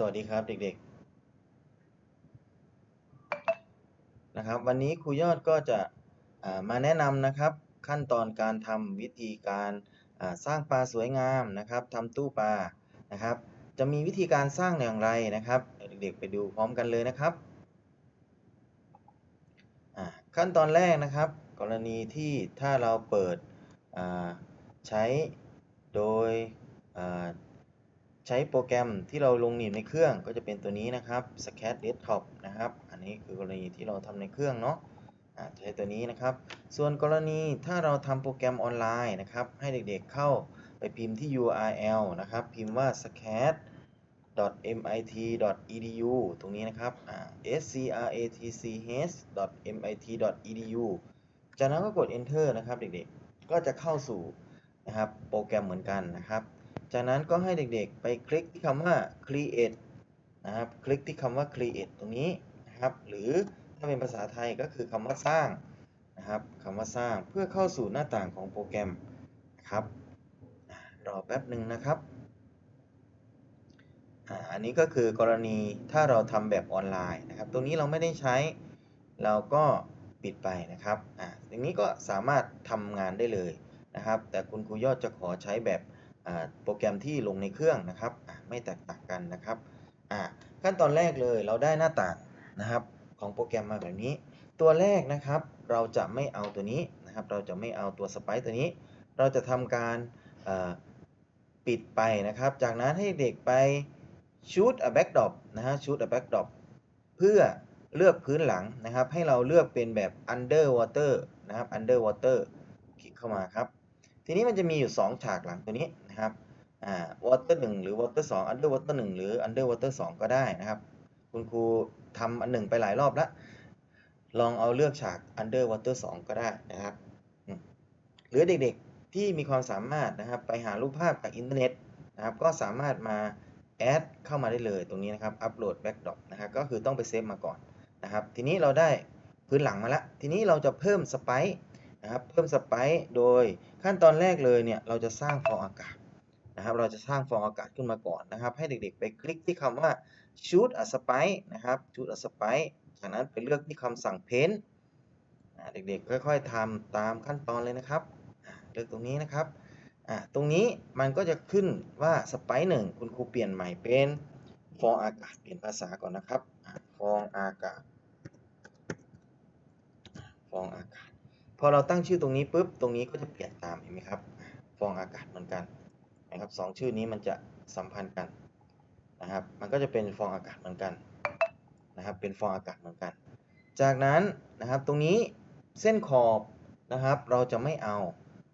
สวัสดีครับเด็กๆ นะครับ วันนี้ครูยอดก็จะามาแนะนำนะครับ ขั้นตอนการทำวิธีการาสร้างปลาสวยงามนะครับทำตู้ปลานะครับ จะมีวิธีการสร้างอย่างไรนะครับ เด็กๆ ไปดูพร้อมกันเลยนะครับ ขั้นตอนแรกนะครับ กรณีที่ถ้าเราเปิดใช้โดย ใช้โปรแกรมที่เราลงหนีบในเครื่องก็จะเป็นตัวนี้นะครับ Scat Desktop นะครับ อันนี้คือกรณีที่เราทำในเครื่องเนาะใช้ตัวนี้นะครับ ส่วนกรณีถ้าเราทำโปรแกรมออนไลน์นะครับ ให้เด็กๆเข้าไปพิมพ์ที่ URL นะครับ พิมพ์ว่า scat mit.edu ตรงนี้นะครับ scratch.mit.edu จากนั้นก็กด enter นะครับเด็กๆ ก็จะเข้าสู่นะครับโปรแกรมเหมือนกันนะครับ จากนั้นก็ให้เด็กๆ ไปคลิกที่คำว่า create นะครับ คลิกที่คำว่า create ตรงนี้นะครับ หรือถ้าเป็นภาษาไทยก็คือคำว่าสร้างนะครับคำว่าสร้างเพื่อเข้าสู่หน้าต่างของโปรแกรมนะครับรอแป๊บหนึ่งนะครับอันนี้ก็คือกรณีถ้าเราทำแบบออนไลน์นะครับ ตรงนี้เราไม่ได้ใช้เราก็ปิดไปนะครับอ่าตรงนี้ก็สามารถทำงานได้เลยนะครับ แต่คุณครูยอดจะขอใช้แบบ โปรแกรมที่ลงในเครื่องนะครับไม่แตกต่างกันนะครับขั้นตอนแรกเลยเราได้หน้าต่างนะครับของโปรแกรมมาแบบนี้ ตัวแรกนะครับเราจะไม่เอาตัวนี้นะครับ เราจะไม่เอาตัวสไปซ์ตัวนี้ เราจะทำการปิดไปนะครับ จากนั้นให้เด็กไป shoot a backdrop นะฮะ shoot a backdrop เพื่อเลือกพื้นหลังนะครับ ให้เราเลือกเป็นแบบ underwater นะครับ underwater คลิกเข้ามาครับ ทีนี้มันจะมีอยู่ 2 ฉากหลังตัวนี้ นะครับอ่า water 1หรือ water 2 underwater 1หรือ underwater 2ก็ได้นะครับ คุณครูทำอันหนึ่งไปหลายรอบแล้ว ลองเอาเลือกฉาก underwater 2ก็ได้นะครับ หรือเด็กๆที่มีความสามารถนะครับไปหารูปภาพจากอินเทอร์เน็ตนะครับ ก็สามารถมาแอดเข้ามาได้เลยตรงนี้นะครับ upload backdrop นะครับก็คือต้องไปเซฟมาก่อนนะครับ ทีนี้เราได้พื้นหลังมาแล้ว ทีนี้เราจะเพิ่มสไปซ์นะครับ เพิ่มสไปซ์โดยขั้นตอนแรกเลยเนี่ย เราจะสร้างฟองอากาศ นะครับ เราจะสร้างฟองอากาศขึ้นมาก่อนนะครับ ให้เด็กๆไปคลิกที่คำว่า shoot a spice นะครับ shoot a spice จากนั้นไปเลือกที่คำสั่ง paint เด็กๆ ค่อยๆทำตามขั้นตอนเลยนะครับ เลือกตรงนี้นะครับ ตรงนี้มันก็จะขึ้นว่าสไปหนึ่งคุณครูเปลี่ยนใหม่เป็นฟองอากาศเปลี่ยนภาษาก่อนนะครับ ฟองอากาศ ฟองอากาศ พอเราตั้งชื่อตรงนี้ปุ๊บ ตรงนี้ก็จะเปลี่ยนตามเห็นไหมครับ ฟองอากาศเหมือนกัน นะครับสองชื่อนี้มันจะสัมพันธ์กันนะครับ มันก็จะเป็นฟองอากาศเหมือนกันนะครับ เป็นฟองอากาศเหมือนกัน จากนั้นนะครับตรงนี้เส้นขอบนะครับ เราจะไม่เอา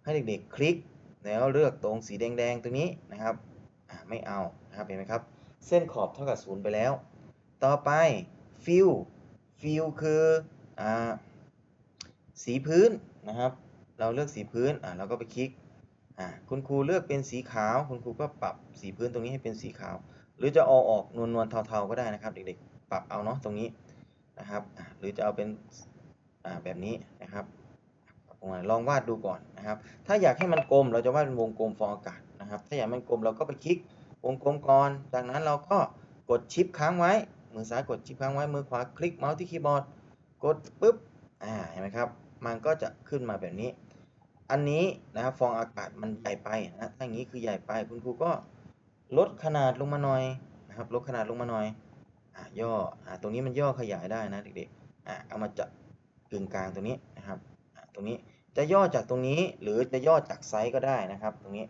ให้เด็กๆคลิกแล้วเลือกตรงสีแดงๆตรงนี้นะครับไม่เอานะครับเห็นไหมครับ เส้นขอบเท่ากับศูนย์ไปแล้ว ต่อไป fill fill คืออ่าสีพื้นนะครับ เราเลือกสีพื้นอ่าเราก็ไปคลิก อ่าคุณครูเลือกเป็นสีขาว คุณครูก็ปรับสีพื้นตรงนี้ให้เป็นสีขาว หรือจะเอาออกนวลนวลๆเทาๆก็ได้นะครับ เด็กๆ ปรับเอาเนาะตรงนี้นะครับหรือจะเอาเป็นแบบนี้นะครับลองวาดดูก่อนนะครับ ถ้าอยากให้มันกลมเราจะวาดเป็นวงกลมฟองอากาศนะครับ ถ้าอยากมันกลมเราก็ไปคลิกวงกลมก่อน จากนั้นเราก็กดชิปค้างไว้ มือซ้ายกดชิปค้างไว้ มือขวาคลิกเมาส์ที่คีย์บอร์ด กดปุ๊บ อ่า เห็นไหมครับ มันก็จะขึ้นมาแบบนี้ อันนี้นะครับฟองอากาศมันใหญ่ไปนะถ้าอย่างนี้คือใหญ่ไปคุณครูก็ลดขนาดลงมาหน่อยนะครับลดขนาดลงมาหน่อยอ่าย่ออ่าตรงนี้มันย่อขยายได้นะเด็กๆอ่าเอามาจับกึ่งกลางตรงนี้นะครับอ่าตรงนี้จะย่อจากตรงนี้หรือจะย่อจากไซส์ก็ได้นะครับ ตรงนี้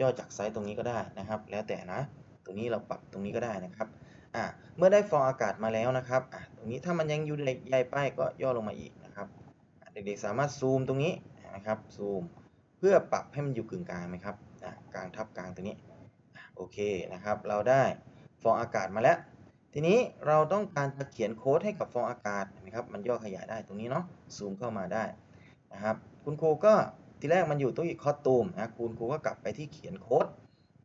ย่อจากไซส์ตรงนี้ก็ได้นะครับ แล้วแต่นะตรงนี้เราปรับตรงนี้ก็ได้นะครับอ่าเมื่อได้ฟองอากาศมาแล้วนะครับอ่าตรงนี้ถ้ามันยังอยู่ใหญ่ไปก็ย่อลงมาอีกนะครับเด็กๆสามารถซูมตรงนี้ นะครับซูมเพื่อปรับให้มันอยู่กึ่งกลางไหมครับกลางทับกลางตรงนี้โอเคนะครับ เราได้ฟองอากาศมาแล้ว ทีนี้เราต้องการจะเขียนโค้ดให้กับฟองอากาศนะครับมันย่อขยายได้ตรงนี้เนาะซูมเข้ามาได้นะครับคุณครูก็ทีแรกมันอยู่ตรงอีกคอตูมนะคุณครูก็กลับไปที่เขียนโค้ด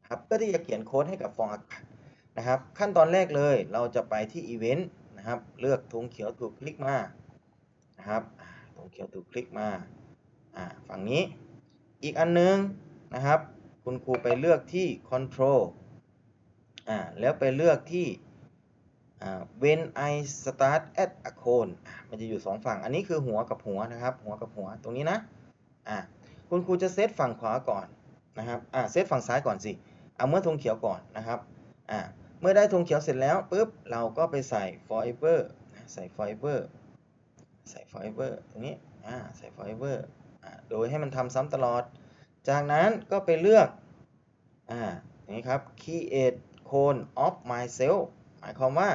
ครับเพื่อที่จะเขียนโค้ดให้กับฟองอากาศนะครับ ขั้นตอนแรกเลยเราจะไปที่อีเวนต์นะครับ เลือกธงเขียวถูกคลิกมานะครับธงเขียวถูกคลิกมา ฝั่งนี้อีกอันนึงนะครับ คุณครูไปเลือกที่ control อ่าแล้วไปเลือกที่ when I start at a cone อะมันจะอยู่สองฝั่ง อันนี้คือหัวกับหัวนะครับ หัวกับหัวตรงนี้นะอ่าคุณครูจะเซตฝั่งขวาก่อนนะครับอ่าเซตฝั่งซ้ายก่อนสิ เอาเมื่อธงเขียวก่อนนะครับอ่าเมื่อได้ธงเขียวเสร็จแล้วปุ๊บเราก็ไปใส่ forever นะใส่ forever ใส่ forever ตรงนี้อ่าใส่ forever โดยให้มันทำซ้ำตลอด จากนั้นก็ไปเลือกอ่าอย่างนี้ครับ create Clone of myself หมายความว่า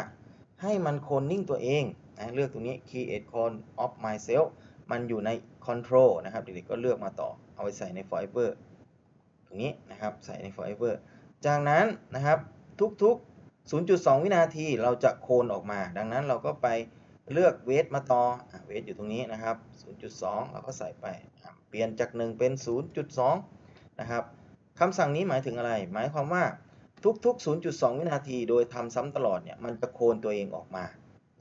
ให้มันโคนนิ่งตัวเองนะเลือกตรงนี้ create Clone of myself มันอยู่ใน control นะครับ เด็กๆก็เลือกมาต่อ เอาไปใส่ใน forever ตรงนี้นะครับ ใส่ใน forever จากนั้นนะครับทุกๆ 0.2 วินาทีเราจะโคลนออกมา ดังนั้นเราก็ไปเลือกเวทมาต่อเวทอยู่ตรงนี้นะครับ 0.2 เราก็ใส่ไป เปลี่ยนจาก 1 เป็น 0.2 นะครับคำสั่งนี้หมายถึงอะไร หมายความว่าทุกๆ 0.2 วินาที โดยทำซ้ำตลอดเนี่ย มันจะโคนตัวเองออกมา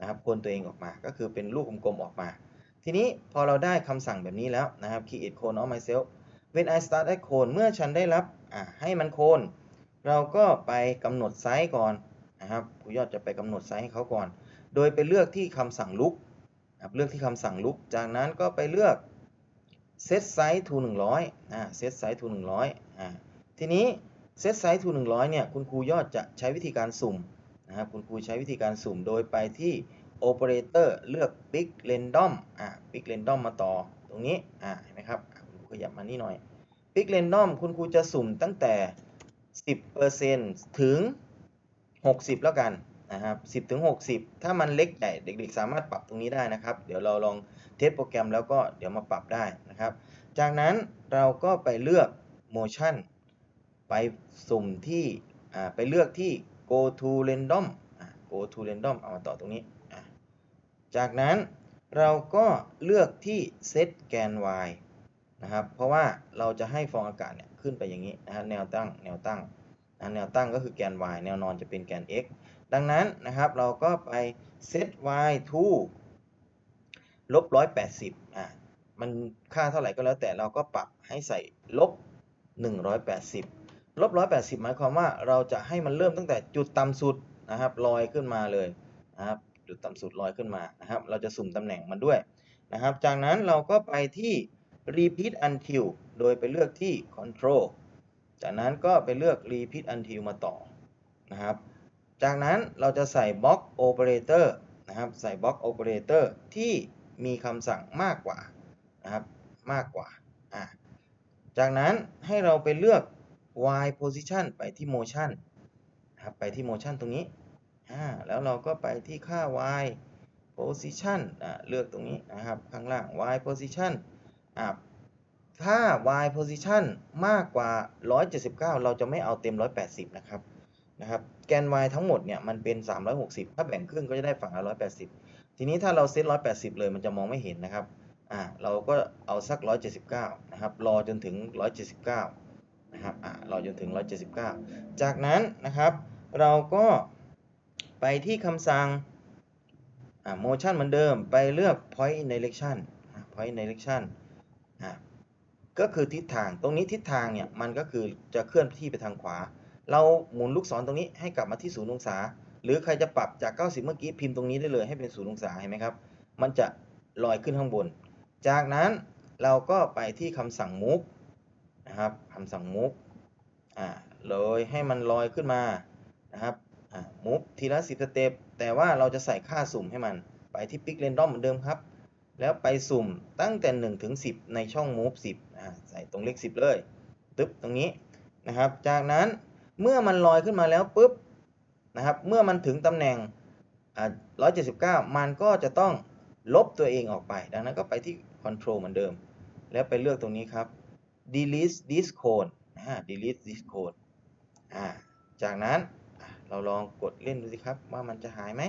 นะครับ โคนตัวเองออกมา ก็คือเป็นลูกกลมๆออกมา ทีนี้พอเราได้คำสั่งแบบนี้แล้วนะครับ create cone of myself when I start at cone เมื่อฉันได้รับ อะให้มันโคน เราก็ไปกำหนดไซส์ก่อนนะครับครูยอดจะไปกำหนดไซส์ให้เขาก่อน โดยไปเลือกที่คำสั่ง look นะครับเลือกที่คำสั่ง look จากนั้นก็ไปเลือก set size to 100อ่า set size to 100อ่าทีนี้ set size to 100เนี่ยคุณครูยอดจะใช้วิธีการสุ่มนะครับคุณครูใช้วิธีการสุ่มโดยไปที่ operator เลือก pick random อ่า pick random มาต่อตรงนี้อ่าเห็นไหมครับคุณครูขยับมานี่หน่อย pick random คุณครูจะสุ่มตั้งแต่ 10%ถึง 60 แล้วกันนะครับ10ถึง60 ถ้ามันเล็กใหญ่เด็กๆ สามารถปรับตรงนี้ได้นะครับ เดี๋ยวเราลอง เทสโปรแกรมแล้วก็เดี๋ยวมาปรับได้นะครับ จากนั้นเราก็ไปเลือก motion ไปสุ่มที่ไปเลือกที่ go to random go to random เอามาต่อตรงนี้ จากนั้นเราก็เลือกที่ set แกน y นะครับ เพราะว่าเราจะให้ฟองอากาศเนี่ยขึ้นไปอย่างนี้นะฮะแนวตั้ง แนวตั้งนะแนวตั้งก็คือแกน y แนวนอนจะเป็นแกน x ดังนั้นนะครับเราก็ไป set y to ลบ180อะมันค่าเท่าไหร่ก็แล้วแต่เราก็ปรับให้ใส่ลบ180ลบ180หมายความว่าเราจะให้มันเริ่มตั้งแต่จุดต่ำสุดนะครับลอยขึ้นมาเลยนะครับจุดต่ำสุดลอยขึ้นมานะครับ เราจะสุ่มตำแหน่งมันด้วยนะครับ จากนั้นเราก็ไปที่ repeat until โดยไปเลือกที่ control จากนั้นก็ไปเลือก repeat until มาต่อนะครับ จากนั้นเราจะใส่ box operator นะครับ ใส่ box operator ที่ มีคำสั่งมากกว่านะครับมากกว่าอ่า จากนั้นให้เราไปเลือก y position ไปที่ motion นะครับไปที่ motion ตรงนี้อ่าแล้วเราก็ไปที่ค่า y position อ่าเลือกตรงนี้นะครับข้างล่าง y position อ่าถ้า y position มากกว่า 179 เราจะไม่เอาเต็ม 180 นะครับนะครับ แกน y ทั้งหมดเนี่ยมันเป็น 360 ถ้าแบ่งครึ่งก็จะได้ฝั่งละ180 ทีนี้ถ้าเราเซต180 เลยมันจะมองไม่เห็นนะครับอ่าเราก็เอาสัก 179 นะครับ รอจนถึง 179 นะครับอ่ารอจนถึง 179 จากนั้นนะครับ เราก็ไปที่คำสั่งอ่า motion เหมือนเดิม ไปเลือก point in direction point in direction อ่าก็คือทิศทาง ตรงนี้ทิศทางเนี่ย มันก็คือจะเคลื่อนที่ไปทางขวา เราหมุนลูกศรตรงนี้ให้กลับมาที่ศูนย์องศา หรือใครจะปรับจาก 90 เมื่อกี้พิมพ์ตรงนี้ได้เลยให้เป็นศูนย์องศาเห็นไหมครับ มันจะลอยขึ้นข้างบน จากนั้นเราก็ไปที่คำสั่ง move นะครับคำสั่ง move อ่าเลยให้มันลอยขึ้นมานะครับอ่า move ทีละ 10 สเต็ปแต่ว่าเราจะใส่ค่าสุ่มให้มันไปที่ pick random เหมือนเดิมครับ แล้วไปสุ่มตั้งแต่ 1 ถึง 10 ในช่อง move 10อ่าใส่ตรงเลข 10 เลย ตึ๊บตรงนี้นะครับ จากนั้นเมื่อมันลอยขึ้นมาแล้วปุ๊บ นะครับ เมื่อมันถึงตำแหน่งอ่า179 มันก็จะต้องลบตัวเองออกไป ดังนั้นก็ไปที่ control เหมือนเดิม แล้วไปเลือกตรงนี้ครับ delete this code อ่า delete this code อ่า จากนั้นเราลองกดเล่นดูสิครับว่ามันจะหายไหม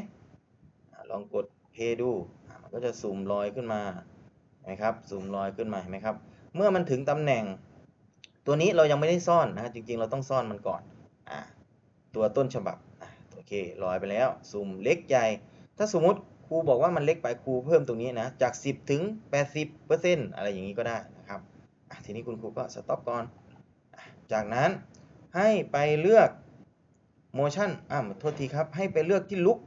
อลองกด play ดู มันก็จะซูมลอยขึ้นมาเห็นไหมครับซูมลอยขึ้นมาเห็นไหมครับ เมื่อมันถึงตำแหน่ง ตัวนี้เรายังไม่ได้ซ่อนนะจริงๆ เราต้องซ่อนมันก่อน อ่า ตัวต้นฉบับ เคลอยไปแล้วซูมเล็กใหญ่ ถ้าสมมติครูบอกว่ามันเล็กไปครูเพิ่มตรงนี้นะ จาก 10 ถึง 80เปอร์เซ็นต์อะไรอย่างนี้ก็ได้นะครับทีนี้คุณครูก็สต็อปก่อน จากนั้นให้ไปเลือก motion อ่าโทษทีครับ ให้ไปเลือกที่ look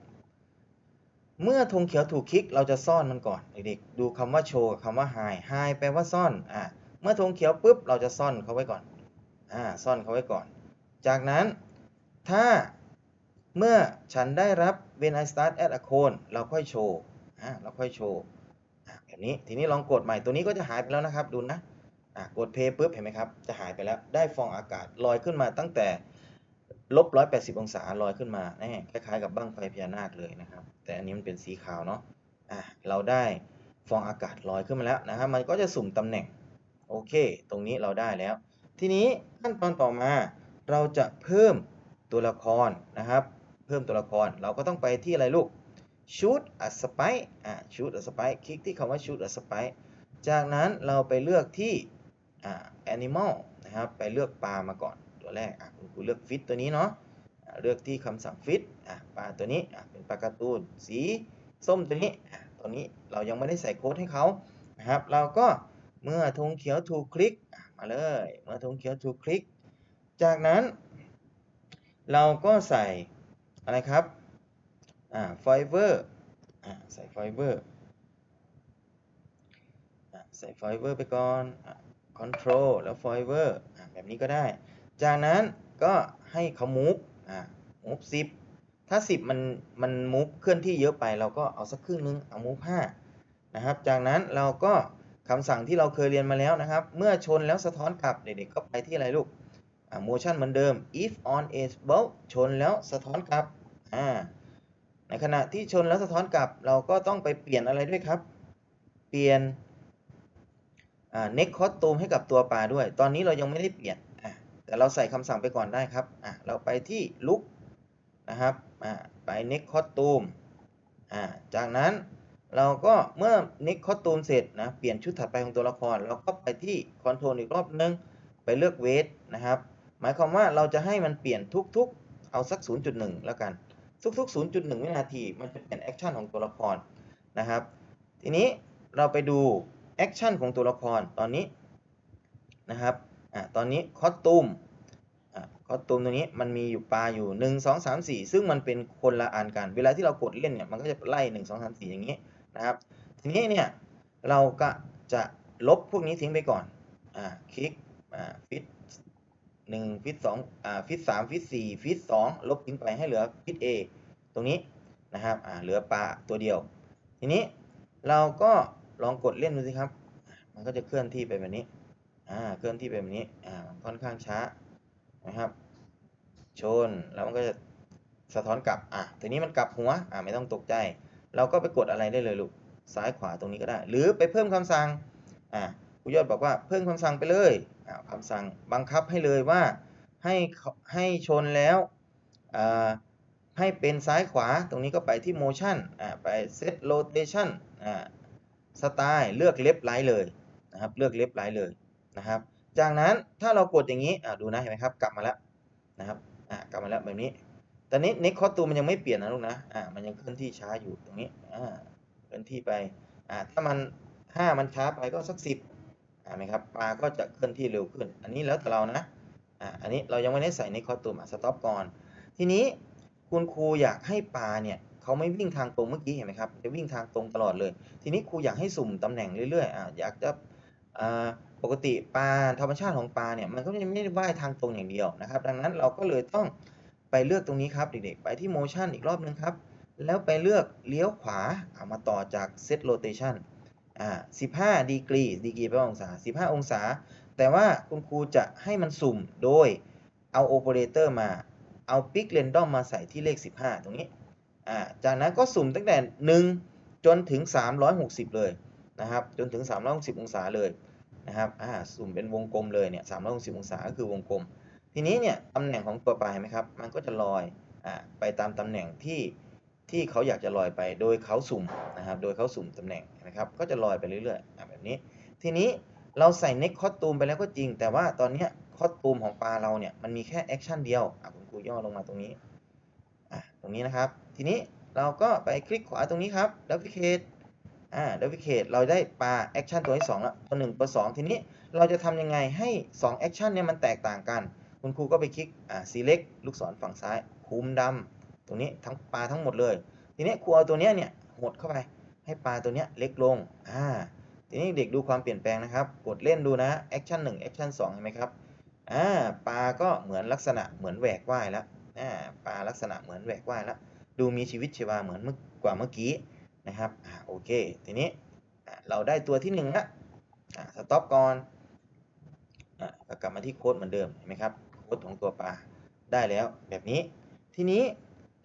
เมื่อธงเขียวถูกคลิกเราจะซ่อนมันก่อนเด็กๆดูคำว่า show กับคำว่า hide hide แปลว่าซ่อนอ่าเมื่อธงเขียวปุ๊บเราจะซ่อนเขาไว้ก่อนอ่าซ่อนเขาไว้ก่อน จากนั้นถ้า เมื่อฉันได้รับ when I start at a cone เราค่อยโชว์อ่าเราค่อยโชว์แบบนี้ทีนี้ลองกดใหม่ตัวนี้ก็จะหายไปแล้วนะครับ ดูนะอ่ากด play ปุ๊บเห็นไหมครับ จะหายไปแล้วได้ฟองอากาศลอยขึ้นมาตั้งแต่ลบ180 องศาลอยขึ้นมาแน่คล้ายๆกับบั้งไฟพญานาคเลยนะครับ แต่อันนี้มันเป็นสีขาวเนาะอ่าเราได้ฟองอากาศลอยขึ้นมาแล้วนะครับ มันก็จะสุ่มตำแหน่งโอเค ตรงนี้เราได้แล้ว ทีนี้ขั้นตอนต่อมาเราจะเพิ่มตัวละครนะครับ พิ่มตัวละคร เราก็ต้องไปที่อะไรลูก shoot a spike อ่า shoot a spike คลิกที่คำว่า shoot a spike จากนั้นเราไปเลือกที่อ่า animal นะครับ ไปเลือกปลามาก่อนตัวแรกอะคุณครูเลือก fish ตัวนี้เนาะเลือกที่คำสั่ง fish อะปลาตัวนี้อะเป็นปลาการ์ตูนสีส้มตัวนี้อะตัวนี้เรายังไม่ได้ใส่โค้ดให้เขานะครับ เราก็เมื่อธงเขียวถูกคลิกมาเลย เมื่อธงเขียวถูกคลิก จากนั้น เราก็ใส่ อะไรครับอ่าไฟเบอร์อ่าใส่ไฟเบอร์อ่าใส่ไฟเบอร์ไปก่อนอ่าคอนโทรลแล้วไฟเบอร์อ่าแบบนี้ก็ได้ จากนั้นก็ให้เขามูฟอ่ามูฟสิบถ้า 10 มันมันมูฟเคลื่อนที่เยอะไปเราก็เอาสักครึ่งนึงเอามูฟห้านะครับ จากนั้นเราก็คำสั่งที่เราเคยเรียนมาแล้วนะครับ เมื่อชนแล้วสะท้อนกลับเด็กๆก็ไปที่อะไรลูก motion เหมือนเดิม if on able ชนแล้วสะท้อนกลับในขณะที่ชนแล้วสะท้อนกลับ เราก็ต้องไปเปลี่ยนอะไรด้วยครับ เปลี่ยน next costume ให้กับตัวปลาด้วย ตอนนี้เรายังไม่ได้เปลี่ยนแต่เราใส่คำสั่งไปก่อนได้ครับ เราไปที่ look นะครับไป next costume จากนั้นเราก็เมื่อ next costume เสร็จนะ เปลี่ยนชุดถัดไปของตัวละคร เราก็ไปที่ control อีกรอบนึง ไปเลือก weight นะครับ หมายความว่าเราจะให้มันเปลี่ยนทุกๆ เอาสัก 0.1 แล้วกัน ทุกๆ 0.1 วินาที มันจะเปลี่ยนแอคชั่นของตัวละครนะครับ ทีนี้เราไปดูแอคชั่นของตัวละครตอนนี้นะครับอ่าตอนนี้คอสตูมอ่าคอสตูมตัวนี้มันมีอยู่ปลาอยู่ 1 2 3 4 ซึ่งมันเป็นคนละอันกัน เวลาที่เรากดเล่นเนี่ยมันก็จะไล่ 1 2 3 4 อย่างนี้นะครับ ทีนี้เนี่ยเราก็จะลบพวกนี้ทิ้งไปก่อนอ่าคลิกอ่าฟิต หนึ่งฟิตสองอ่าฟิตสามฟิตสี่ฟิตสองลบทิ้งไปให้เหลือฟิต A ตรงนี้นะครับอ่าเหลือปลาตัวเดียว ทีนี้เราก็ลองกดเล่นดูสิครับ มันก็จะเคลื่อนที่ไปแบบนี้อ่าเคลื่อนที่ไปแบบนี้อ่าค่อนข้างช้านะครับ ชนแล้วมันก็จะสะท้อนกลับอะทีนี้มันกลับหัวอ่าไม่ต้องตกใจ เราก็ไปกดอะไรได้เลยลูกซ้ายขวาตรงนี้ก็ได้ หรือไปเพิ่มคำสั่งอ่าครูยอดบอกว่าเพิ่มคำสั่งไปเลย คำสั่งบังคับให้เลยว่าให้ให้ชนแล้วให้เป็นซ้ายขวาตรงนี้ก็ไปที่ motion ไป set rotation style เลือก left right เลยนะครับเลือก left right เลยนะครับ จากนั้นถ้าเรากดอย่างนี้ดูนะเห็นไหมครับกลับมาแล้วนะครับกลับมาแล้วแบบนี้ตอนนี้ next c o s t มันยังไม่เปลี่ยนนะลูกนะมันยังเคลื่อนที่ช้าอยู่ตรงนี้เคลื่อนที่ไปถ้ามัน 5 มันช้าไปก็สัก 10 นมครับปลาก็จะเคลื่อนที่เร็วขึ้น อันนี้แล้วแต่เรานะอันนี้เรายังไม่ได้ใส่ในคอตุ่ะสต็อปก่อน ทีนี้คุณครูอยากให้ปลาเนี่ยเขาไม่วิ่งทางตรงเมื่อกี้เห็นไหมครับจะวิ่งทางตรงตลอดเลย ทีนี้ครูอยากให้สุ่มตำแหน่งเรื่อยๆออยากจะปกติปลาธรรมชาติของปลาเนี่ยมันก็จะไม่ได้ว่ายทางตรงอย่างเดียวนะครับ ดังนั้นเราก็เลยต้องไปเลือกตรงนี้ครับเด็กๆ ไปที่โมชั่นอีกรอบนึงครับ แล้วไปเลือกเลี้ยวขวาเอามาต่อจากเซตโรเตชัน อ่า15ดีกรีดีกรีแปลว่าองศา 15 องศา แต่ว่าคุณครูจะให้มันสุ่มโดยเอาโอเปอเรเตอร์มาเอาปิกเรนดอมมาใส่ที่เลข 15 ตรงนี้อ่าจากนั้นก็สุ่มตั้งแต่ 1 จนถึง 360 เลยนะครับจนถึง 360 องศาเลยนะครับอ่าสุ่มเป็นวงกลมเลยเนี่ย360 องศาก็คือวงกลม ทีนี้เนี่ยตำแหน่งของตัวปลาเห็นไหมครับ มันก็จะลอยอ่าไปตามตำแหน่งที่ ที่เขาอยากจะลอยไปโดยเขาสุ่มนะครับ โดยเขาสุ่มตำแหน่งนะครับ ก็จะลอยไปเรื่อยๆแบบนี้ ทีนี้เราใส่เน็กคอสตูมไปแล้วก็จริง แต่ว่าตอนนี้คอสตูมของปลาเราเนี่ยมันมีแค่แอคชั่นเดียวคุณครูย่อลงมาตรงนี้ตรงนี้นะครับ ทีนี้เราก็ไปคลิกขวาตรงนี้ครับดับเบิลเคทอ่าดับเบิเคทเราได้ปลาแอคชั่นตัวที่2แล้วตัว1ตัว2ทีนี้เราจะทำยังไงให้2แอคชั่นเนี่ยมันแตกต่างกัน คุณครูก็ไปคลิกอ่า select ลูกศรฝั่งซ้ายคุมดำ ตรงนี้ทั้งปลาทั้งหมดเลย ทีนี้ครูเอาตัวเนี้ยเนี่ยหดเข้าไป ให้ปลาตัวเนี้ยเล็กลงอ่าทีนี้เด็กดูความเปลี่ยนแปลงนะครับ กดเล่นดูนะแอคชั่น1แอคชั่น2เห็นไหมครับอ่าปลาก็เหมือนลักษณะเหมือนแหวกว่ายแล้วอ่าปลาลักษณะเหมือนแหวกว่ายแล้วดูมีชีวิตชีวาเหมือนเมื่อกว่าเมื่อกี้นะครับอ่าโอเค ทีนี้เราได้ตัวที่1ละอ่าสต็อปก่อนอ่ากลับมาที่โค้ดเหมือนเดิมเห็นไหมครับโค้ดของตัวปลาได้แล้วแบบนี้ ทีนี้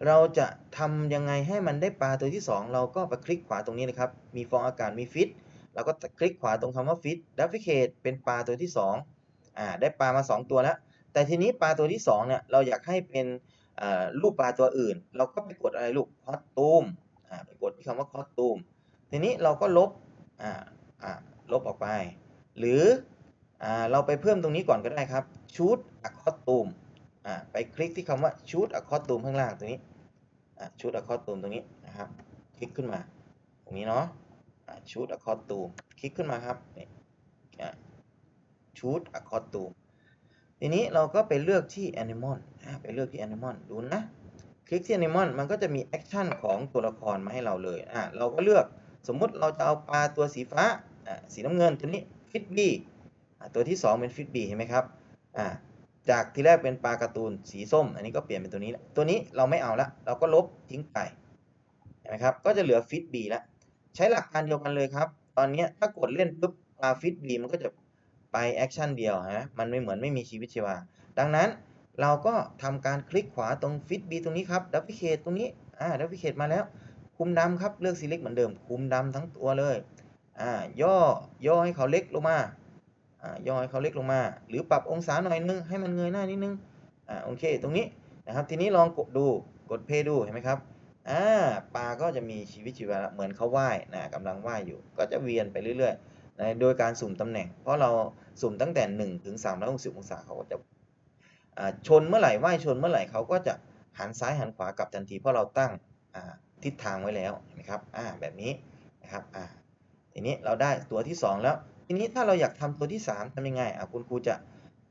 เราจะทำยังไงให้มันได้ปลาตัวที่ 2 เราก็ไปคลิกขวาตรงนี้นะครับ มีฟองอากาศมีฟิตเราก็คลิกขวาตรงคำว่าฟิตดัฟฟิเคตเป็นปลาตัวที่2อ่าได้ปลามา 2 ตัวแล้ว แต่ทีนี้ปลาตัวที่2เนี่ยเราอยากให้เป็นอ่ารูปปลาตัวอื่น เราก็ไปกดอะไรลูกคอสตูมอ่าไปกดที่คำว่าคอสตูมทีนี้เราก็ลบอ่าอ่าลบออกไป หรืออ่าเราไปเพิ่มตรงนี้ก่อนก็ได้ครับชุดอะคอสตูมอ่าไปคลิกที่คำว่าชุดอะคอสตูมข้างล่างตรงนี้ ชุดอะคอตูมตรงนี้นะครับคลิกขึ้นมา ตรงนี้เนาะชุดอะคอตูมคลิกขึ้นมาครับนี่ชุดอะคอตูมทีนี้เราก็ไปเลือกที่ Animal อ่าไปเลือกที่ Animal ดูนะคลิกที่ Animal มันก็จะมีแอคชั่นของตัวละครมาให้เราเลยอ่าเราก็เลือกสมมุติเราจะเอาปลาตัวสีฟ้าอ่าสีน้ำเงินตัวนี้ฟิตบีตัวที่ 2 เป็นฟิตบีเห็นไหมครับอ่า จากที่แรกเป็นปลาการ์ตูนสีส้ม อันนี้ก็เปลี่ยนเป็นตัวนี้แล้วตัวนี้เราไม่เอาละเราก็ลบทิ้งไปเห็นไหมครับก็จะเหลือฟิตบีแล้วใช้หลักการเดียวกันเลยครับ ตอนนี้ถ้ากดเล่นปุ๊บปลาฟิตบีมันก็จะไปแอคชั่นเดียวนะมันไม่เหมือนไม่มีชีวิตชีวา ดังนั้นเราก็ทำการคลิกขวาตรงฟิตบีตรงนี้ครับดับบิเคตตรงนี้อ่าดับบิเคตมาแล้ว คุมดำครับเลือก select เหมือนเดิม คุมดำทั้งตัวเลยอ่าย่อย่อให้เขาเล็กลงมา ย่อให้เขาเล็กลงมา หรือปรับองศาหน่อยนึงให้มันเงยหน้านิดนึงอ่าโอเคตรงนี้นะครับทีนี้ลองกดดูกดเพย์ดูเห็นไหมครับอ่าปลาก็จะมีชีวิตชีวาเหมือนเขาว่ายนะกำลังว่ายอยู่ ก็จะเวียนไปเรื่อยๆนะโดยการสุ่มตำแหน่ง เพราะเราสุ่มตั้งแต่1ถึง360องศาเขาก็จะอ่าชนเมื่อไหร่ว่ายชนเมื่อไหร่เขาก็จะหันซ้ายหันขวากลับทันทีเพราะเราตั้งอ่าทิศทางไว้แล้วเห็นไหมครับอ่าแบบนี้นะครับอ่าทีนี้เราได้ตัวที่ 2 แล้ว ทีนี้ถ้าเราอยากทำตัวที่ 3ทำยังไงอ่าคุณครูจะ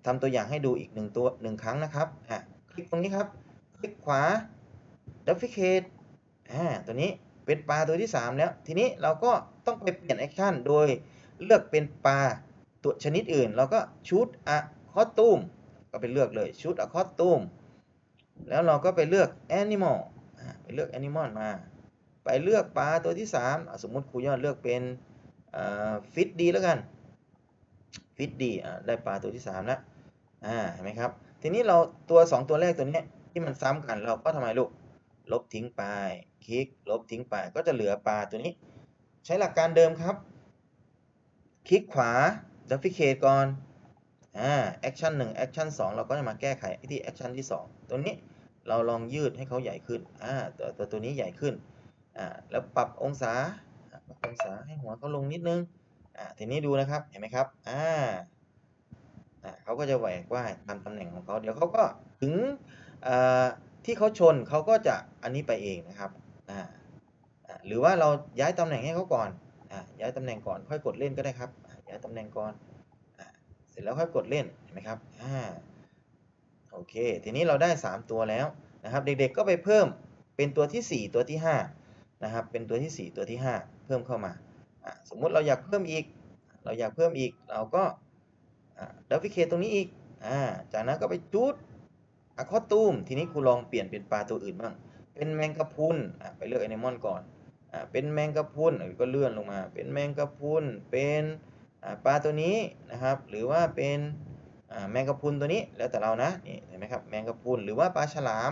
ทำตัวอย่างให้ดูอีกหนึ่งตัวหนึ่งครั้งนะครับอ่าคลิกตรงนี้ครับ คลิกขวา duplicate อ่าตัวนี้เป็นปลาตัวที่ 3 แล้ว ทีนี้เราก็ต้องไปเปลี่ยนแอคชั่นโดยเลือกเป็นปลาตัวชนิดอื่น เราก็ชุดอะคอสตูมก็ไปเลือกเลยชุดอะคอสตูมแล้วเราก็ไปเลือก animal อ่าไปเลือก animal มา ไปเลือกปลาตัวที่ 3 สมมุติครูยอดเลือกเป็น ฟิตดีแล้วกันฟิตดีได้ปลาตัวที่3แล้วอ่าเห็นไหมครับ ทีนี้เราตัว 2 ตัวแรกตัวนี้ที่มันซ้ำกันเราก็ทำไมลูก ลบทิ้งไป คลิก ลบทิ้งไป ก็จะเหลือปลาตัวนี้ ใช้หลักการเดิมครับ คลิกขวา duplicate ก่อน อ่า action 1 action 2เราก็จะมาแก้ไขที่ action ที่ 2 ตัวนี้เราลองยืดให้เขาใหญ่ขึ้น อ่า ตัวตัวตัวนี้ใหญ่ขึ้น อ่า แล้วปรับองศา องศาให้หัวเขาลงนิดนึงอ่าทีนี้ดูนะครับเห็นไหมครับอ่าอ่าเขาก็จะแหวกว่ายตามตำแหน่งของเขาเดี๋ยวเขาก็ถึงอ่าที่เขาชนเขาก็จะอันนี้ไปเองนะครับอ่าอ่าหรือว่าเราย้ายตำแหน่งให้เขาก่อนอ่าย้ายตำแหน่งก่อนค่อยกดเล่นก็ได้ครับย้ายตำแหน่งก่อนอ่าเสร็จแล้วค่อยกดเล่นเห็นไหมครับอ่าโอเค ทีนี้เราได้ 3 ตัวแล้วนะครับ เด็กๆก็ไปเพิ่มเป็นตัวที่ 4 ตัวที่ 5 นะครับเป็นตัวที่ 4 ตัวที่ 5 เพิ่มเข้ามา สมมุติเราอยากเพิ่มอีก เราอยากเพิ่มอีกเราก็อ่า duplicate ตรงนี้อีกอาจากนั้นก็ไปจูดอะคอตูม ทีนี้ครูลองเปลี่ยนเป็นปลาตัวอื่นบ้าง เป็นแมงกะพรุนไปเลือก animal ก่อนอเป็นแมงกะพรุนก็เลื่อนลงมา เป็นแมงกะพรุนเป็นปลาตัวนี้นะครับ หรือว่าเป็นแมงกะพรุนตัวนี้แล้วแต่เรานะนี่เห็นไหมครับแมงกะพรุนหรือว่าปลาฉลาม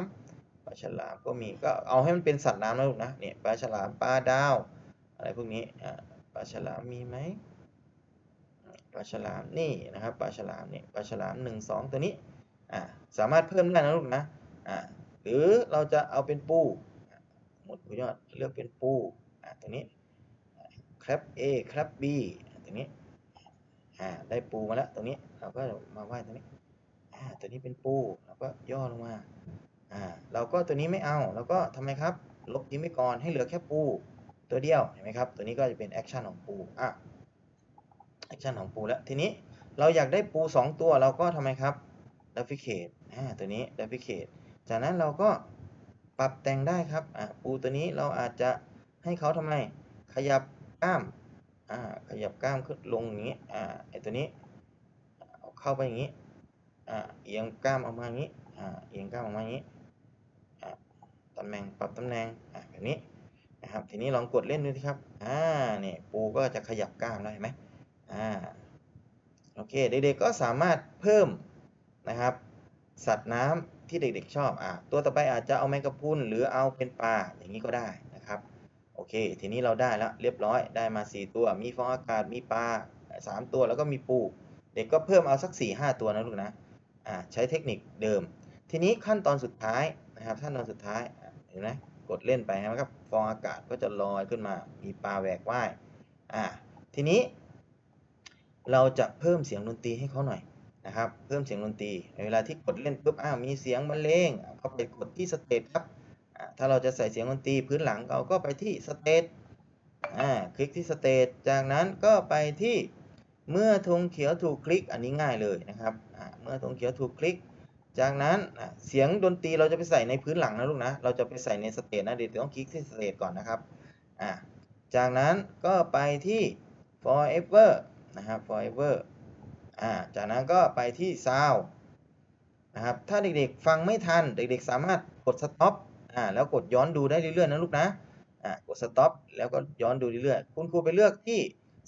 ปลาฉลามก็มีก็เอาให้มันเป็นสัตว์น้ำนะลูกนะเนี่ยปลาฉลามปลาดาวอะไรพวกนี้อ่าปลาฉลามมีไหมปลาฉลามนี่นะครับปลาฉลามเนี่ยปลาฉลาม1 2 ตัวนี้อ่าสามารถเพิ่มได้นะลูกนะอ่าหรือเราจะเอาเป็นปูหมดคุณยอดเลือกเป็นปูอ่าตัวนี้ crab A crab B ตัวนี้อ่าได้ปูมาแล้วตรงนี้เราก็มาว่ายตรงนี้อ่าตัวนี้เป็นปูเราก็ย่อลงมา อ่าเราก็ตัวนี้ไม่เอาเราก็ทำไมครับ ลบทิ้งไปก่อนให้เหลือแค่ปู ตัวเดียวเห็นไหมครับ ตัวนี้ก็จะเป็นแอคชั่นของปูอะแอคชั่นของปูแล้วทีนี้เราอยากได้ปู 2 ตัวเราก็ทำไมครับ duplicate อ่าตัวนี้ duplicate จากนั้นเราก็ปรับแต่งได้ครับอ่าปูตัวนี้เราอาจจะให้เขาทำไมขยับกล้ามอ่าขยับกล้ามขึ้นลงอย่างนี้อ่าไอตัวนี้เข้าไปอย่างนี้อ่าเอียงกล้ามออกมาอย่างนี้อ่าเอียงกล้ามออกมาอย่างนี้ ตำแหน่งปรับตำแหน่งอ่าแบบนี้นะครับทีนี้ลองกดเล่นดูสิครับอ่าเนี่ยปูก็จะขยับกล้ามได้เห็นไหมอ่าโอเคเด็กๆก็สามารถเพิ่มนะครับ สัตว์น้ำที่เด็กๆชอบอะตัวต่อไปอาจจะเอาแมงกะพรุนหรือเอาเป็นปลาอย่างนี้ก็ได้นะครับโอเค ทีนี้เราได้แล้วเรียบร้อยได้มา 4 ตัว มีฟองอากาศมีปลา3 ตัวแล้วก็มีปู เด็กก็เพิ่มเอาสัก 4 5 ตัวนะลูกนะอ่าใช้เทคนิคเดิม ทีนี้ขั้นตอนสุดท้ายนะครับขั้นตอนสุดท้าย ห็นไหมกดเล่นไปนะครับ ฟองอากาศก็จะลอยขึ้นมา มีปลาแหวกว่ายอ่าทีนี้ เราจะเพิ่มเสียงดนตรีให้เขาหน่อยนะครับ เพิ่มเสียงดนตรีในเวลาที่กดเล่นปุ๊บอ้าวมีเสียงบรรเลงอะก็ไปกดที่สเตตครับถ้าเราจะใส่เสียงดนตรีพื้นหลังเราก็ไปที่สเตตอ่าคลิกที่สเตตจากนั้นก็ไปที่เมื่อธงเขียวถูกคลิกอันนี้ง่ายเลยนะครับเมื่อธงเขียวถูกคลิก จากนั้นเสียงดนตรีเราจะไปใส่ในพื้นหลังนะลูกนะ เราจะไปใส่ในสเตตนะเดี๋ยวต้องคลิกที่สเตตก่อนนะครับอ่าจากนั้นก็ไปที่ forever นะครับ forever อ่าจากนั้นก็ไปที่ sound นะครับถ้าเด็กๆฟังไม่ทันเด็กๆสามารถกด stop อ่าแล้วกดย้อนดูได้เรื่อยๆนะลูกนะอ่ากด stop แล้วก็ย้อนดูเรื่อยๆคุณครูไปเลือกที่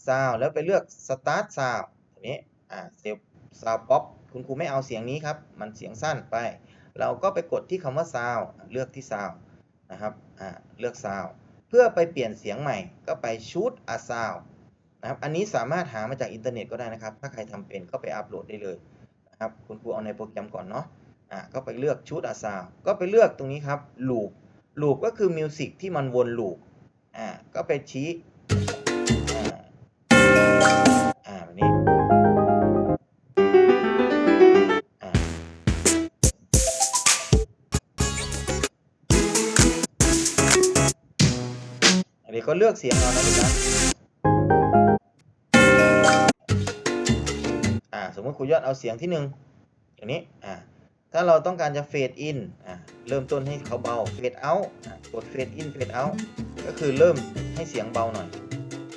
sound แล้วไปเลือก start sound ตัวนี้อ่า save sound pop คุณครูไม่เอาเสียงนี้ครับ มันเสียงสั้นไป เราก็ไปกดที่คำว่า sound เลือกที่ sound นะครับอ่าเลือก sound เพื่อไปเปลี่ยนเสียงใหม่ ก็ไป shoot a sound นะครับอันนี้สามารถหามาจากอินเทอร์เน็ตก็ได้นะครับ ถ้าใครทำเป็นก็ไปอัปโหลดได้เลยนะครับคุณครูเอาในโปรแกรมก่อนเนาะอ่าก็ไปเลือกชุดอาซาวก็ไปเลือกตรงนี้ครับลูปลูปก็คือมิวสิกที่มันวนลูปอ่าก็ไปชี้ เลือกเสียงเอานะลูกนะอ่าสมมติครูยอดเอาเสียงที่หนึ่งอย่างนี้อ่าถ้าเราต้องการจะเฟดอินอ่าเริ่มต้นให้เขาเบาเฟดเอาท์กดเฟดอินเฟดเอาท์ก็คือเริ่มให้เสียงเบาหน่อย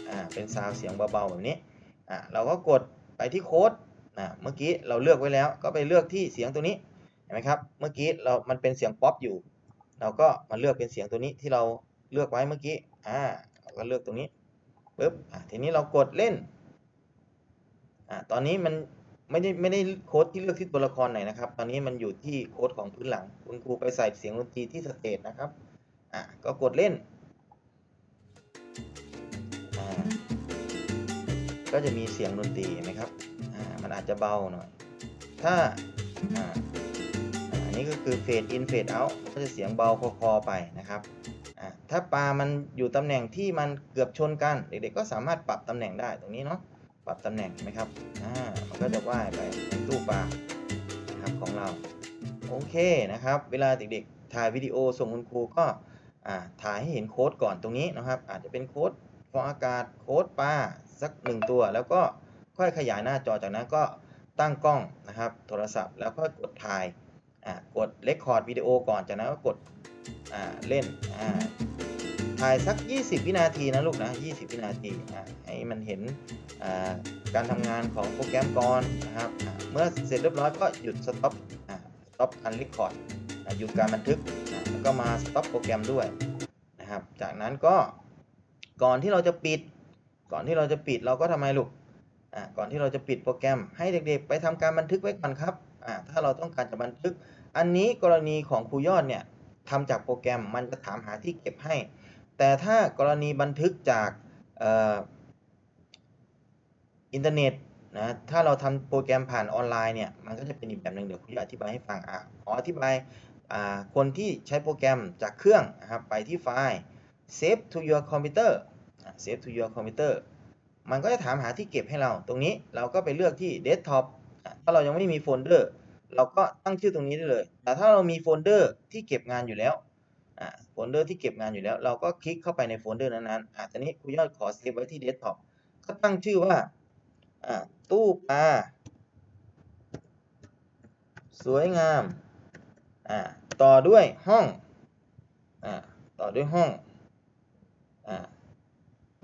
อ่าเป็นซาวเสียงเบาๆแบบนี้อ่าเราก็กดไปที่โค้ดอ่าเมื่อกี้เราเลือกไว้แล้ว ก็ไปเลือกที่เสียงตัวนี้เห็นไหมครับเมื่อกี้เรามันเป็นเสียงป๊อปอยู่ เราก็มาเลือกเป็นเสียงตัวนี้ที่เราเลือกไว้เมื่อกี้อ่า เราก็เลือกตรงนี้ปึ๊บอ่าทีนี้เรากดเล่นอ่าตอนนี้มันไม่ได้ไม่ได้โค้ดที่เลือกที่ตัวละครไหนนะครับ ตอนนี้มันอยู่ที่โค้ดของพื้นหลัง คุณครูไปใส่เสียงดนตรีที่สเตจนะครับอ่าก็กดเล่นอ่าก็จะมีเสียงดนตรีไหมครับอ่ามันอาจจะเบาหน่อย ถ้าอ่าอันนี้ก็คือเฟดอินเฟดเอาท์ก็จะเสียงเบาคอๆไปนะครับ ถ้าปลามันอยู่ตำแหน่งที่มันเกือบชนกัน เด็กๆก็สามารถปรับตำแหน่งได้ตรงนี้เนาะปรับตำแหน่งนไหมครับอ่ามันก็จะว่ายไปในตู้ปลานะครับของเราโอเคนะครับ เวลาเด็กๆถ่ายวิดีโอส่งคุณครูก็อ่าถ่ายให้เห็นโค้ดก่อนตรงนี้นะครับ อาจจะเป็นโค้ดฟองอากาศโค้ดปลาสักหนึ่งตัว แล้วก็ค่อยขยายหน้าจอจากนั้นก็ตั้งกล้องนะครับ โทรศัพท์แล้วก็กดถ่ายอ่ากดเรคคอร์ดวิดีโอก่อนจากนั้นก็กด อ่าเล่นอ่าถ่ายสัก 20 วินาทีนะลูกนะ 20 วินาทีอ่าให้มันเห็นอ่าการทำงานของโปรแกรมก่อนนะครับอ่าเมื่อเสร็จเรียบร้อยก็หยุด stop อ่า stop การ record อ่าหยุดการบันทึกอ่าแล้วก็มา stop โปรแกรมด้วยนะครับ จากนั้นก็ก่อนที่เราจะปิด ก่อนที่เราจะปิดเราก็ทำไมลูกอ่าก่อนที่เราจะปิดโปรแกรมให้เด็กๆ ไปทำการบันทึกไว้ก่อนครับอ่าถ้าเราต้องการจะบันทึกอันนี้กรณีของครูยอดเนี่ย ทำจากโปรแกรมมันจะถามหาที่เก็บให้ แต่ถ้ากรณีบันทึกจากอินเทอร์เน็ตนะถ้าเราทำโปรแกรมผ่านออนไลน์เนี่ยมันก็จะเป็นอีกแบบหนึ่งเดี๋ยวครูจะอธิบายให้ฟังอะขออธิบายคนที่ใช้โปรแกรมจากเครื่องนะครับไปที่ไฟล์ save to your computer อะ save to your computer มันก็จะถามหาที่เก็บให้เรา ตรงนี้เราก็ไปเลือกที่ desktop อะถ้าเรายังไม่มีโฟลเดอร์ เราก็ตั้งชื่อตรงนี้ได้เลย แต่ถ้าเรามีโฟลเดอร์ที่เก็บงานอยู่แล้วโฟลเดอร์ที่เก็บงานอยู่แล้ว เราก็คลิกเข้าไปในโฟลเดอร์นั้นๆอ่าตอนนี้ครูยอดขอเซฟไว้ที่ desktop ก็ตั้งชื่อว่าตู้ปลาสวยงามต่อด้วยห้องอต่อด้วยห้องอ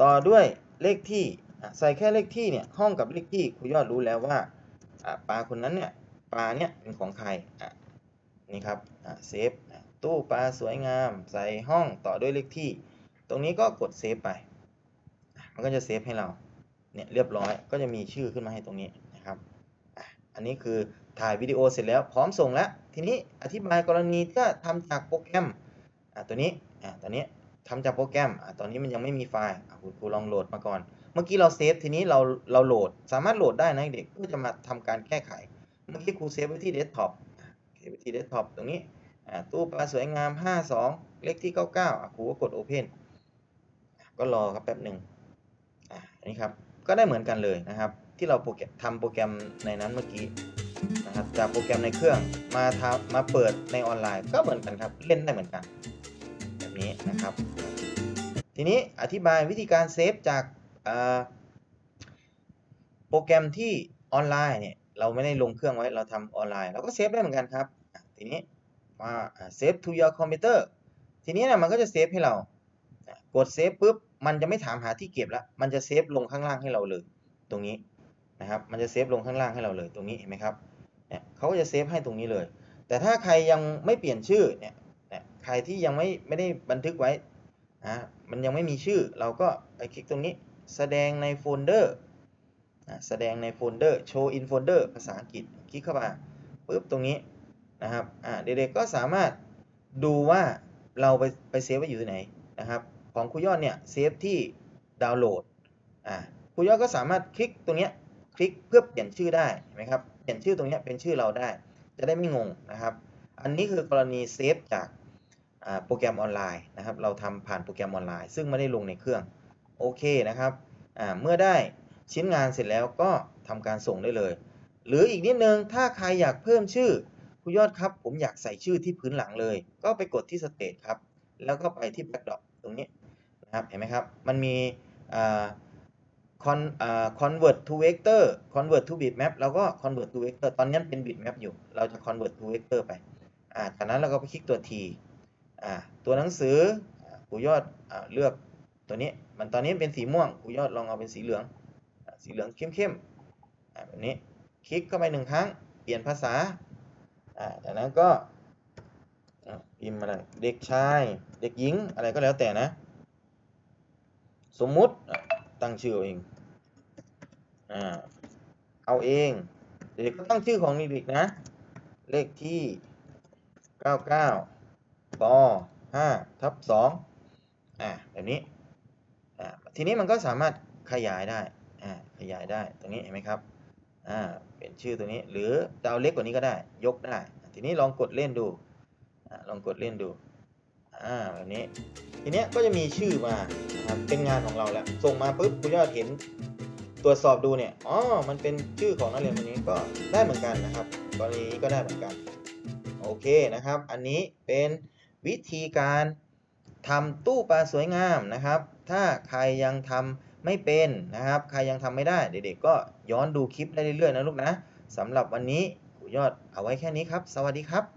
ต่อด้วยเลขที่ใส่แค่เลขที่เนี่ยห้องกับเลขที่ครูยอดรู้แล้วว่าปลาคนนั้นเนี่ย ปลาเนี่ยเป็นของใครอะนี่ครับอ่าเซฟตู้ปลาสวยงามใส่ห้องต่อด้วยเลขที่ ตรงนี้ก็กดเซฟไป มันก็จะเซฟให้เราเนี่ยเรียบร้อยก็จะมีชื่อขึ้นมาให้ตรงนี้นะครับอันนี้คือถ่ายวิดีโอเสร็จแล้วพร้อมส่งแล้ว ทีนี้อธิบายกรณีถ้าทำจากโปรแกรมอะตัวนี้อะตัวนี้ทำจากโปรแกรมอะตอนนี้มันยังไม่มีไฟล์อะคุณครูลองโหลดมาก่อน เมื่อกี้เราเซฟทีนี้เราเราโหลดสามารถโหลดได้นะเด็กเพื่อจะมาทำการแก้ไข เมื่อกี้ครูเซฟไว้ที่เดสก์ท็อปเซฟไว้ที่เดสก์ท็อปตรงนี้ตู้ปลาสวยงาม 52 เลขที่ 99ครูก็กด Open ก็รอครับแป๊บหนึ่งอะอันนี้ครับ ก็ได้เหมือนกันเลยนะครับ ที่เราโปรแกรมทำโปรแกรมในนั้นเมื่อกี้นะครับจากโปรแกรมในเครื่องมาทำมาเปิดในออนไลน์ก็เหมือนกันครับ เล่นได้เหมือนกัน แบบนี้นะครับ ทีนี้อธิบายวิธีการเซฟจากโปรแกรมที่ออนไลน์เนี่ย เราไม่ได้ลงเครื่องไว้เราทำออนไลน์เราก็เซฟได้เหมือนกันครับทีนี้มาเซฟ to your computer ทีนี้นี่ยมันก็จะเซฟให้เรากดเซฟปุ๊บมันจะไม่ถามหาที่เก็บละมันจะเซฟลงข้างล่างให้เราเลย ตรงนี้นะครับมันจะเซฟลงข้างล่างให้เราเลยตรงนี้เห็นไหมครับเนี่ยเขาก็จะเซฟให้ตรงนี้เลย แต่ถ้าใครยังไม่เปลี่ยนชื่อเนี่ยใครที่ยังไม่ไม่ได้บันทึกไว้อะมันยังไม่มีชื่อเราก็ไปคลิกตรงนี้ แสดงในโฟลเดอร์ อะแสดงในโฟลเดอร์ show in folder ภาษาอังกฤษ คลิกเข้ามาปุ๊บตรงนี้นะครับอ่าเด็กๆก็สามารถดูว่าเราไปไปเซฟไว้อยู่ที่ไหนนะครับ ของครูยอดเนี่ยเซฟที่ดาวน์โหลดอ่าครูยอดก็สามารถคลิกตรงนี้คลิกเพื่อเปลี่ยนชื่อได้เห็นไหมครับเปลี่ยนชื่อตรงนี้เป็นชื่อเราได้ จะได้ไม่งงนะครับ อันนี้คือกรณีเซฟจากโปรแกรมออนไลน์นะครับ เราทำผ่านโปรแกรมออนไลน์ ซึ่งไม่ได้ลงในเครื่อง โอเคนะครับเมื่อได้ ชิ้นงานเสร็จแล้วก็ทำการส่งได้เลย หรืออีกนิดนึงถ้าใครอยากเพิ่มชื่อครูยอดครับ ผมอยากใส่ชื่อที่พื้นหลังเลย ก็ไปกดที่ State ครับ แล้วก็ไปที่ Backdrop ตรงนี้นะครับเห็นไหมครับ มันมีอ่า con อ่า convert to vector convert to bitmap แล้วก็ convert to vector ตอร์ตอนนี้เป็น bitmap อยู่ เราจะ convert to vector ไปอ่าจากนั้นเราก็ไปคลิกตัว T อ่าตัวหนังสือครูยอดอ่าเลือกตัวนี้ มันตอนนี้เป็นสีม่วงครูยอดลองเอาเป็นสีเหลือง สีเหลืองเข้มๆอ่าแบบนี้คลิกเข้าไปหนึ่งครั้ง เปลี่ยนภาษาอ่าจากนั้นก็อ่าพิมพ์อะไรเด็กชาย เด็กหญิง อะไรก็แล้วแต่นะ สมมุติตั้งชื่อเอาเองอ่าเอาเองเด็กก็ตั้งชื่อของเด็กนะ เลขที่ 99ป5ทับ2อ่าแบบนี้อ่าทีนี้มันก็สามารถขยายได้ ขยายได้ตรงนี้เห็นไหมครับอ่าเป็นชื่อตัวนี้หรือจะเอาเล็กกว่านี้ก็ได้ยกได้ ทีนี้ลองกดเล่นดูอลองกดเล่นดูอ่าแบบนี้ทีเนี้ยก็จะมีชื่อมาครับเป็นงานของเราแล้ว ส่งมาปุ๊บคุณยอดเห็นตรวจสอบดูเนี่ยอ๋อมันเป็นชื่อของนักเรียนคนนี้ก็ได้เหมือนกันนะครับกรณีนี้ก็ได้เหมือนกันโอเคนะครับ อันนี้เป็นวิธีการทำตู้ปลาสวยงามนะครับ ถ้าใครยังทำ ไม่เป็นนะครับ ใครยังทำไม่ได้ เด็กๆก็ย้อนดูคลิปได้เรื่อยๆนะลูกนะสำหรับวันนี้ครูยอดเอาไว้แค่นี้ครับ สวัสดีครับ